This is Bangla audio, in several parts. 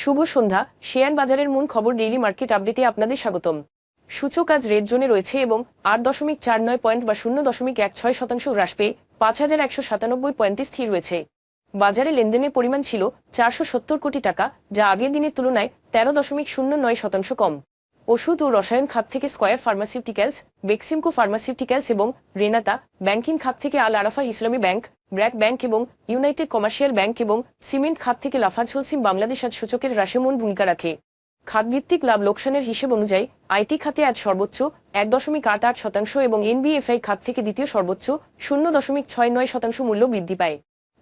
শুভ সন্ধ্যা। শেয়ার বাজারের মূল খবর ডেইলি মার্কেট আপডেটে আপনাদের স্বাগতম। সূচক আজ রেড জোনে রয়েছে এবং আট দশমিক চার নয় পয়েন্ট বা শূন্য দশমিক এক ছয় শতাংশ হ্রাস পেয়ে পাঁচ হাজার একশো সাতানব্বই পয়েন্টে স্থির রয়েছে। বাজারে লেনদেনের পরিমাণ ছিল চারশো সত্তর কোটি টাকা, যা আগের দিনের তুলনায় তেরো দশমিক শূন্য নয় শতাংশ কম। ওষুধ ও রসায়ন খাত থেকে স্কয়ার ফার্মাসিউটিক্যালস, বেক্সিমকো ফার্মাসিউটিক্যালস এবং রেনাতা ব্যাংকিং খাত থেকে Al Arafah Islami Bank BRAC Bank এবং ইউনাইটেড কমার্শিয়াল ব্যাংক এবং সিমেন্ট খাত থেকে লাফাজ হোলসিম বাংলাদেশ আজ সূচকের হ্রাসে মূল ভূমিকা রাখে। খাতভিত্তিক লাভ লোকসানের হিসেব অনুযায়ী, আইটি খাতে আজ সর্বোচ্চ এক দশমিক আট আট শতাংশ এবং এনবিএফআই খাত থেকে দ্বিতীয় সর্বোচ্চ শূন্য দশমিক ছয় নয় শতাংশ মূল্য বৃদ্ধি পায়।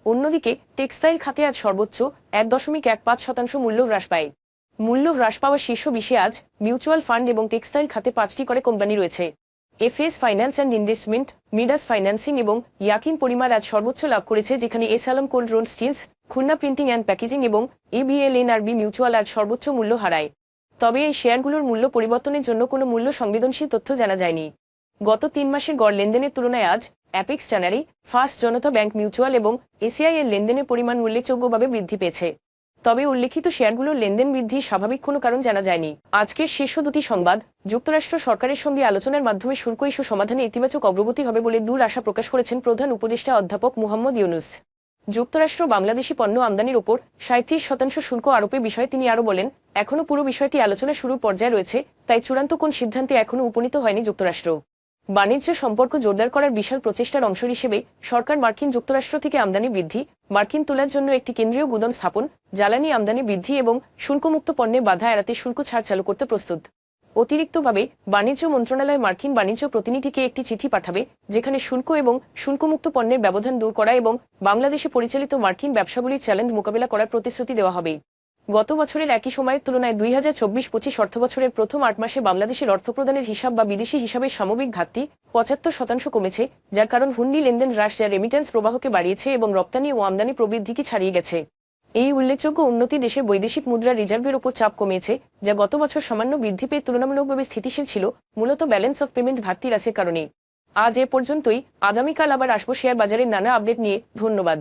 অন্যদিকে, টেক্সটাইল খাতে আজ সর্বোচ্চ এক দশমিক এক পাঁচ শতাংশ মূল্য হ্রাস পায়। মূল্য হ্রাস পাওয়া শীর্ষ বিশে আজ মিউচুয়াল ফান্ড এবং টেক্সটাইল খাতে পাঁচটি করে কোম্পানি রয়েছে। FS finance and investment, Midas financing এবং ইয়াকিন পরিমাণ আজ সর্বোচ্চ লাভ করেছে, যেখানে S Alam cold rolled steels, Khulna printing and packaging এবং এবিএলএনআরবি মিউচুয়াল আজ সর্বোচ্চ মূল্য হারায়। তবে এই শেয়ারগুলোর মূল্য পরিবর্তনের জন্য কোনো মূল্য সংবেদনশীল তথ্য জানা যায়নি। গত তিন মাসের গড় লেনদেনের তুলনায় আজ apex tannery first Janata bank mutual এবং এসিআই এর লেনদেনের পরিমাণ উল্লেখযোগ্যভাবে বৃদ্ধি পেয়েছে। তবে উল্লেখিত শেয়ারগুলোর লেনদেন বৃদ্ধির স্বাভাবিক কোনো কারণ জানা যায়নি। আজকের শীর্ষ দুটি সংবাদ, যুক্তরাষ্ট্র সরকারের সঙ্গে আলোচনার মাধ্যমে শুল্ক ইস্যু সমাধানে ইতিবাচক অগ্রগতি হবে বলে দূর আশা প্রকাশ করেছেন প্রধান উপদেষ্টা অধ্যাপক মুহাম্মদ ইউনুস। যুক্তরাষ্ট্র বাংলাদেশি পণ্য আমদানির ওপর সাঁত্রিশ শতাংশ শুল্ক আরোপের বিষয়ে তিনি আরও বলেন, এখনও পুরো বিষয়টি আলোচনা শুরুর পর্যায়ে রয়েছে, তাই চূড়ান্ত কোন সিদ্ধান্তে এখনও উপনীত হয়নি যুক্তরাষ্ট্র। বাণিজ্য সম্পর্ক জোরদার করার বিশাল প্রচেষ্টার অংশ হিসেবে সরকার মার্কিন যুক্তরাষ্ট্র থেকে আমদানি বৃদ্ধি, মার্কিন তোলার জন্য একটি কেন্দ্রীয় গুদাম স্থাপন, জ্বালানি আমদানি বৃদ্ধি এবং শুল্কমুক্ত পণ্যে বাধা এড়াতে শুল্ক ছাড় চালু করতে প্রস্তুত। অতিরিক্তভাবে, বাণিজ্য মন্ত্রণালয় মার্কিন বাণিজ্য প্রতিনিধিকে একটি চিঠি পাঠাবে, যেখানে শুল্ক এবং শুল্কমুক্ত পণ্যের ব্যবধান দূর করা এবং বাংলাদেশে পরিচালিত মার্কিন ব্যবসাগুলির চ্যালেঞ্জ মোকাবিলা করার প্রতিশ্রুতি দেওয়া হবে। গত বছরের একই সময়ের তুলনায় দুই হাজার চব্বিশ পঁচিশ অর্থবছরের প্রথম আট মাসে বাংলাদেশের অর্থ প্রদানের হিসাব বা বিদেশি হিসাবের সামগ্রিক ঘাটতি পঁচাত্তর শতাংশ কমেছে, যার কারণ হুন্ডি লেনদেন হ্রাস যা রেমিটেন্স প্রবাহকে বাড়িয়েছে এবং রপ্তানি ও আমদানি প্রবৃদ্ধিকে ছাড়িয়ে গেছে। এই উল্লেখযোগ্য উন্নতি দেশে বৈদেশিক মুদ্রা রিজার্ভের উপর চাপ কমিয়েছে, যা গত বছর সামান্য বৃদ্ধি পেয়ে তুলনামূলকভাবে স্থিতিশীল ছিল, মূলত ব্যালেন্স অফ পেমেন্ট ঘাটতি হ্রাসের কারণে। আজ এ পর্যন্তই, আগামীকাল আবার আসব শেয়ার বাজারের নানা আপডেট নিয়ে, ধন্যবাদ।